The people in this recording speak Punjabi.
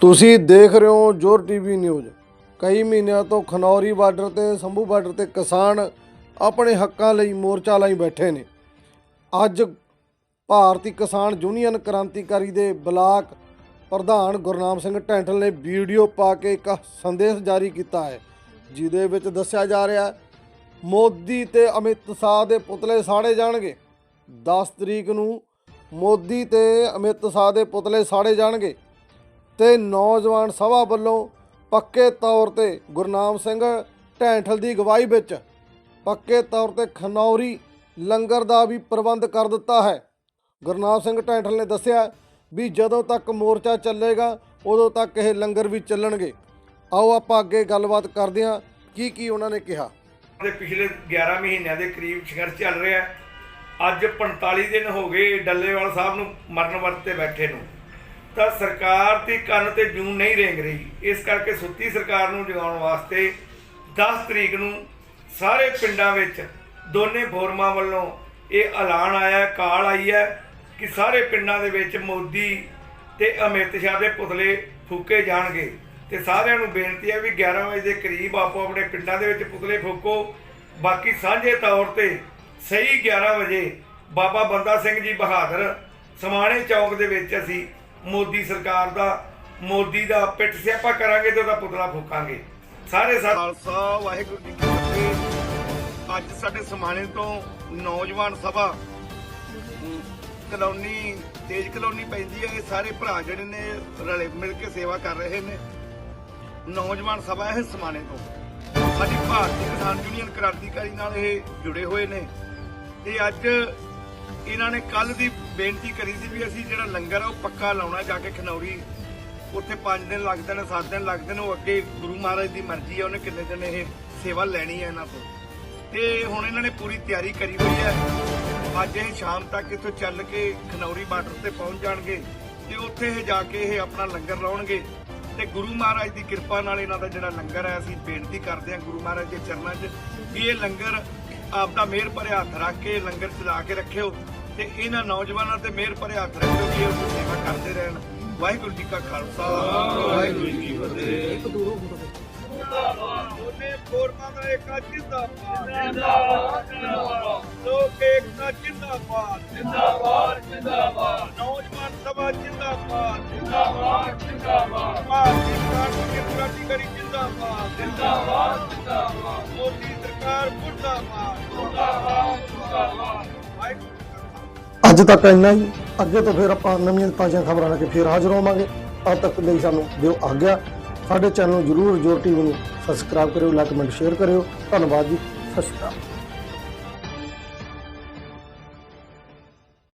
ਤੁਸੀਂ ਦੇਖ ਰਹੇ ਹੋ ਜੋਰ ਟੀਵੀ ਨਿਊਜ਼। ਕਈ ਮਹੀਨਿਆਂ ਤੋਂ ਖਨੌਰੀ ਬਾਰਡਰ ਤੇ, ਸੰਭੂ ਬਾਰਡਰ ਤੇ ਕਿਸਾਨ ਆਪਣੇ ਹੱਕਾਂ ਲਈ ਮੋਰਚਾ ਲਈ ਬੈਠੇ ਨੇ। ਅੱਜ ਭਾਰਤੀ ਕਿਸਾਨ ਯੂਨੀਅਨ ਕ੍ਰਾਂਤੀਕਾਰੀ ਦੇ ਬਲਾਕ ਪ੍ਰਧਾਨ ਗੁਰਨਾਮ ਸਿੰਘ ਢੈਂਠਲ ਨੇ ਵੀਡੀਓ ਪਾ ਕੇ ਇੱਕ ਸੰਦੇਸ਼ ਜਾਰੀ ਕੀਤਾ ਹੈ, ਜਿਹਦੇ ਵਿੱਚ ਦੱਸਿਆ ਜਾ ਰਿਹਾ ਮੋਦੀ ਤੇ ਅਮਿਤ ਸ਼ਾਹ ਦੇ ਪੁਤਲੇ ਸਾੜੇ ਜਾਣਗੇ। 10 ਤਰੀਕ ਨੂੰ ਮੋਦੀ ਤੇ ਅਮਿਤ ਸ਼ਾਹ ਦੇ ਪੁਤਲੇ ਸਾੜੇ ਜਾਣਗੇ। ਤੇ ਨੌਜਵਾਨ ਸਭਾ ਵੱਲੋਂ ਪੱਕੇ ਤੌਰ ਤੇ ਗੁਰਨਾਮ ਸਿੰਘ ਢੈਂਠਲ ਦੀ ਅਗਵਾਈ ਵਿੱਚ ਪੱਕੇ ਤੌਰ ਤੇ ਖਨੌਰੀ ਲੰਗਰ ਦਾ ਵੀ ਪ੍ਰਬੰਧ ਕਰ ਦਿੱਤਾ ਹੈ। ਗੁਰਨਾਮ ਸਿੰਘ ਢੈਂਠਲ ਨੇ ਦੱਸਿਆ ਵੀ ਜਦੋਂ ਤੱਕ ਮੋਰਚਾ ਚੱਲੇਗਾ, ਉਦੋਂ ਤੱਕ ਇਹ ਲੰਗਰ ਵੀ ਚੱਲਣਗੇ। ਆਓ ਆਪਾਂ ਅੱਗੇ ਗੱਲਬਾਤ ਕਰਦੇ ਹਾਂ, ਕੀ ਕੀ ਉਹਨਾਂ ਨੇ ਕਿਹਾ। ਦੇ ਪਿਛਲੇ 11 ਮਹੀਨਿਆਂ ਦੇ ਕਰੀਬ ਸੰਘਰਸ਼ ਚੱਲ ਰਿਹਾ ਅੱਜ 45 ਦਿਨ ਹੋ ਗਏ ਡੱਲੇਵਾਲ ਸਾਹਿਬ ਨੂੰ ਮਰਨ ਵਰਤ ਤੇ ਬੈਠੇ ਨੂੰ। ਤਾਂ ਸਰਕਾਰ ਦੀ ਕੰਨ ਤੇ ਜੂਨ ਨਹੀਂ ਰੇਂਗ ਰਹੀ। ਇਸ ਕਰਕੇ ਸੁੱਤੀ ਸਰਕਾਰ ਨੂੰ ਜਗਾਉਣ ਵਾਸਤੇ 10 ਤਰੀਕ ਨੂੰ ਸਾਰੇ ਪਿੰਡਾਂ ਵਿੱਚ ਦੋਨੇ ਫੋਰਮਾਂ ਵੱਲੋਂ ਇਹ ਐਲਾਨ ਆਇਆ, ਕਾਲ ਆਈ ਹੈ ਕਿ ਸਾਰੇ ਪਿੰਡਾਂ ਦੇ ਵਿੱਚ ਮੋਦੀ ਤੇ ਅਮਿਤ ਸ਼ਾਹ ਦੇ ਪੁਤਲੇ ਫੂਕੇ ਜਾਣਗੇ। ਤੇ ਸਾਰਿਆਂ ਨੂੰ ਬੇਨਤੀ ਹੈ ਵੀ 11 ਵਜੇ ਦੇ ਕਰੀਬ ਆਪੋ ਆਪਣੇ ਪਿੰਡਾਂ ਦੇ ਵਿੱਚ ਪੁਤਲੇ ਫੂਕੋ। ਬਾਕੀ ਸਾਂਝੇ ਤੌਰ ਤੇ ਸਹੀ 11 ਵਜੇ ਬਾਬਾ ਬੰਦਾ ਸਿੰਘ ਜੀ ਬਹਾਦਰ ਸਮਾਣੇ ਚੌਕ ਦੇ ਵਿੱਚ ਅਸੀਂ ਮੋਦੀ ਸਰਕਾਰ ਦਾ, ਮੋਦੀ ਦਾ ਪਿੱਠ ਸਿਆਪਾ ਕਰਾਂਗੇ ਤੇ ਉਹਦਾ ਪੁਤਲਾ ਫੂਕਾਂਗੇ। ਸਾਰੇ ਸਾਥ ਖਾਲਸਾ, ਵਾਹਿਗੁਰੂ ਜੀ ਕੀ ਫਤਿਹ। ਅੱਜ ਸਾਡੇ ਸਮਾਣੇ ਤੋਂ ਨੌਜਵਾਨ ਸਭਾ, ਕਲੋਨੀ, ਤੇਜ ਕਲੋਨੀ ਪੈਂਦੀ ਹੈ। ਇਹ ਸਾਰੇ ਭਰਾ ਜਿਹੜੇ ਨੇ, ਰਲੇ ਮਿਲ ਕੇ ਸੇਵਾ ਕਰ ਰਹੇ ਨੇ। ਨੌਜਵਾਨ ਸਭਾ ਇਹ ਸਮਾਣੇ ਤੋਂ। ਸਾਡੀ ਭਾਰਤੀ ਕਿਸਾਨ ਯੂਨੀਅਨ ਕ੍ਰਾਂਤੀਕਾਰੀ ਨਾਲ ਇਹ ਜੁੜੇ ਹੋਏ ਨੇ। ਤੇ ਅੱਜ ਇਹਨਾਂ ਨੇ ਕੱਲ ਦੀ ਬੇਨਤੀ ਕਰੀ ਸੀ ਵੀ ਅਸੀਂ ਜਿਹੜਾ ਲੰਗਰ ਆ ਉਹ ਪੱਕਾ ਲਾਉਣਾ ਜਾ ਕੇ ਖਨੌਰੀ। ਉੱਥੇ 5 ਦਿਨ ਲੱਗਦੇ ਨੇ 7 ਦਿਨ ਲੱਗਦੇ ਨੇ ਉਹ ਅੱਗੇ ਗੁਰੂ ਮਹਾਰਾਜ ਦੀ ਮਰਜ਼ੀ ਹੈ ਉਹਨੇ ਕਿੰਨੇ ਦਿਨ ਇਹ ਸੇਵਾ ਲੈਣੀ ਹੈ ਇਹਨਾਂ ਤੋਂ। ਤੇ ਹੁਣ ਇਹਨਾਂ ਨੇ ਪੂਰੀ ਤਿਆਰੀ ਕਰੀ ਹੋਈ ਹੈ ਅੱਜ ਇਹ ਸ਼ਾਮ ਤੱਕ ਇੱਥੋਂ ਚੱਲ ਕੇ ਖਨੌਰੀ ਬਾਰਡਰ ਤੇ ਪਹੁੰਚ ਜਾਣਗੇ ਤੇ ਉੱਥੇ ਇਹ ਜਾ ਕੇ ਇਹ ਆਪਣਾ ਲੰਗਰ ਲਾਉਣਗੇ। ਤੇ ਗੁਰੂ ਮਹਾਰਾਜ ਦੀ ਕਿਰਪਾ ਨਾਲ ਇਹਨਾਂ ਦਾ ਜਿਹੜਾ ਲੰਗਰ ਹੈ ਅਸੀਂ ਬੇਨਤੀ ਕਰਦੇ ਹਾਂ ਗੁਰੂ ਮਹਾਰਾਜ ਦੇ ਚਰਨਾਂ 'ਚ ਵੀ ਇਹ ਲੰਗਰ ਆਪਦਾ ਮਿਹਰ ਭਰੇ ਹੱਥ ਰੱਖ ਕੇ ਲੰਗਰ ਚਲਾ ਕੇ ਰੱਖਿਓ ਤੇ ਇਹਨਾਂ ਨੌਜਵਾਨਾਂ ਤੇ ਮਿਹਰ ਭਰੇ ਹੱਥ ਰੱਖਿਓ ਕਿ ਇਹ ਉਹਦੀ ਸੇਵਾ ਕਰਦੇ ਰਹਿਣ। ਵਾਹਿਗੁਰੂ ਜੀ ਕਾ ਖਾਲਸਾ। ਵਾਹਿਗੁਰੂ ਜੀ ਕੀ ਫਤਿਹ। ਦੋਨੇ ਫੋਰਮਾਂ ਦਾ ਏਕਾ ਜਿੰਦਾਬਾਦ। ਜਿੰਦਾਬਾਦ ਜਿੰਦਾਬਾਦ। ਲੋਕ ਏਕਤਾ ਜਿੰਦਾਬਾਦ। ਜਿੰਦਾਬਾਦ ਜਿੰਦਾਬਾਦ। ਨੌਜਵਾਨ ਸਭਾ ਜਿੰਦਾਬਾਦ। ਜਿੰਦਾਬਾਦ ਜਿੰਦਾਬਾਦ। ਭਾਰਤੀ ਕਿਸਾਨ ਕ੍ਰਾਂਤੀਕਾਰੀ ਜਿੰਦਾਬਾਦ। ਜਿੰਦਾਬਾਦ ਜਿੰਦਾਬਾਦ। ਮੋਦੀ ਸਰਕਾਰ ਮੁਰਦਾਬਾਦ। ਅੱਜ ਤੱਕ ਇੰਨਾ ਹੀ। ਅੱਗੇ ਤੋਂ ਫਿਰ ਆਪਾਂ ਨਵੀਆਂ ਤਾਜ਼ੀਆਂ ਖਬਰਾਂ ਲੈ ਕੇ ਫਿਰ ਹਾਜ਼ਰ ਹੋਵਾਂਗੇ। ਅੱਜ ਤੱਕ ਲਈ ਸਾਨੂੰ ਦਿਓ ਆਗਿਆ। ਸਾਡੇ ਚੈਨਲ ਨੂੰ ਜਰੂਰ ਜੋਰ ਟੀਵੀ ਨੂੰ ਸਬਸਕ੍ਰਾਈਬ ਕਰਿਓ ਲਾਈਕ ਕਮੈਂਟ ਸ਼ੇਅਰ ਕਰਿਓ। ਧੰਨਵਾਦ ਜੀ। ਸਤਿ ਸ਼੍ਰੀ ਅਕਾਲ।